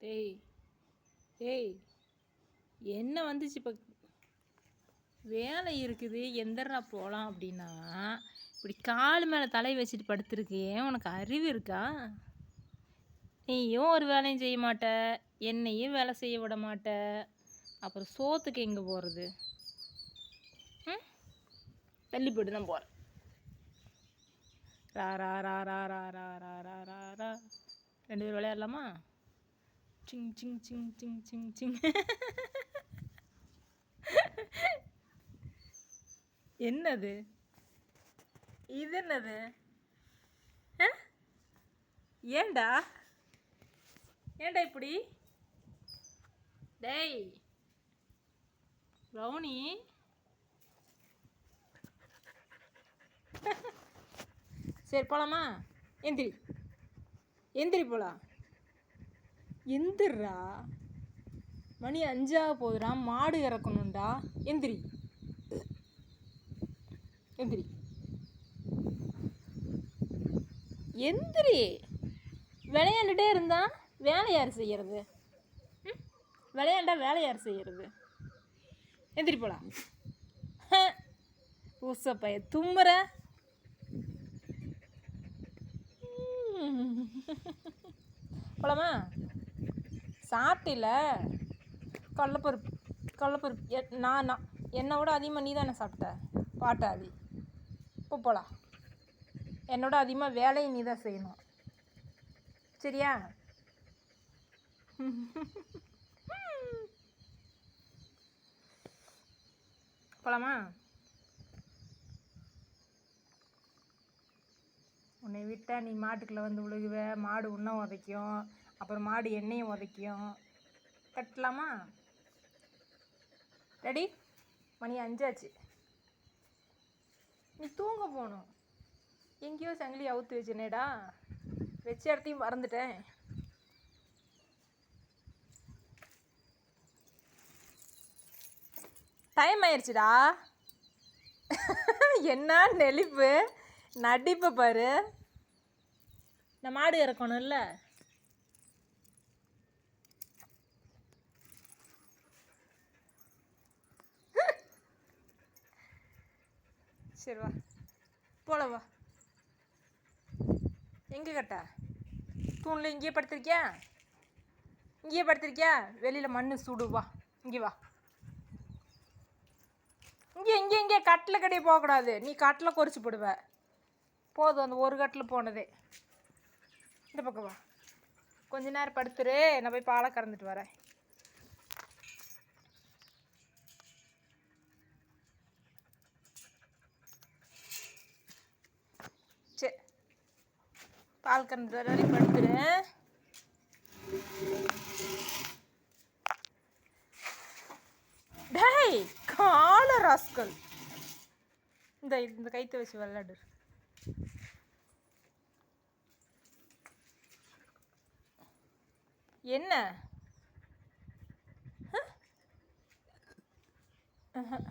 டேய் டேய் என்ன வந்துச்சு இப்போ? வேலை இருக்குது எந்தரா போகலாம் அப்படின்னா இப்படி கால் மேலே தலை வச்சுட்டு படுத்துருக்கே உனக்கு அறிவு இருக்கா? நீயும் ஒரு வேலையும் செய்ய மாட்ட? என்னையும் வேலை செய்ய விட மாட்ட? அப்புறம் சோத்துக்கு எங்கே போகிறது ம்? தள்ளி போட்டு தான் போகிறேன் ரா ரா ரா ரா ரா ரா ரா ரா ரா ரா. ரெண்டு பேர் விளையாடலாமா? Ching, ching, ching, ching, ching, ching. என்னது? இது என்னது ஏண்டா ஏண்டா இப்படி? டேய். ரவுனி. சரி போலாமா? எந்திரி. எந்திரி போலாம். எந்திரா மணி அஞ்சாக போகுதுடா மாடு இறக்கணும்டா. எந்திரி. எந்திரி. எந்திரி. விளையாண்டுட்டே இருந்தா வேலை யார் செய்யறது? விளையாண்டா வேலை யார் செய்யறது? எந்திரி போலாம் ஊசப்பைய தும்புற. போலாமா? சாப்பிட்டில? கடலப்பருப்பு கடலப்பருப்பு. எ- நான் நான் என்னை விட அதிகமாக நீ தானே சாப்பிட்ட? பாட்டாளி இப்போ போகலாம் என்னோட அதிகமாக வேலையை நீ தான் செய்யணும். சரியா? போலாமா? உன்னை விட்டால் நீ மாட்டுக்குள்ளே வந்து விழுகுவ மாடு உண்ண உதைக்கும். அப்புறம் மாடு எண்ணெயும் உதைக்கும். கட்டலாமா? ரெடி மணி அஞ்சாச்சு. நீ தூங்க போகணும். எங்கேயோ சங்கிலி அவுத்து வச்சுனேடா. வச்ச இடத்தையும் மறந்துட்டேன். டைம் ஆயிடுச்சுடா என்ன நெளிப்பு. நடிப்பு பாரு. இந்த மாடு இறக்கணும்ல. சரி வா. போல வா. எங்கே கட்ட? தூணில் இங்கேயே படுத்திருக்கியா? இங்கேயே படுத்திருக்கியா? வெளியில் மண் சுடு. வா. இங்கே வா. இங்கே இங்கே இங்கே. கட்டில் கடையே போகக்கூடாது. நீ கட்டில் கொறிச்சு போடுவ. போதும். அந்த ஒரு கட்டில் போனதே. இந்த பக்கம் வா. கொஞ்ச நேரம் படுத்துரு. நான் போய் பாலை கறந்துட்டு வரேன் சரி பால் கறந்துட்டு வர வரைக்கும் படுத்துறேன் டேய் கால ராஸ்கல் இந்த இந்த கைத்தை வச்சு விளையாடு என்ன அஹ்? அஹ்.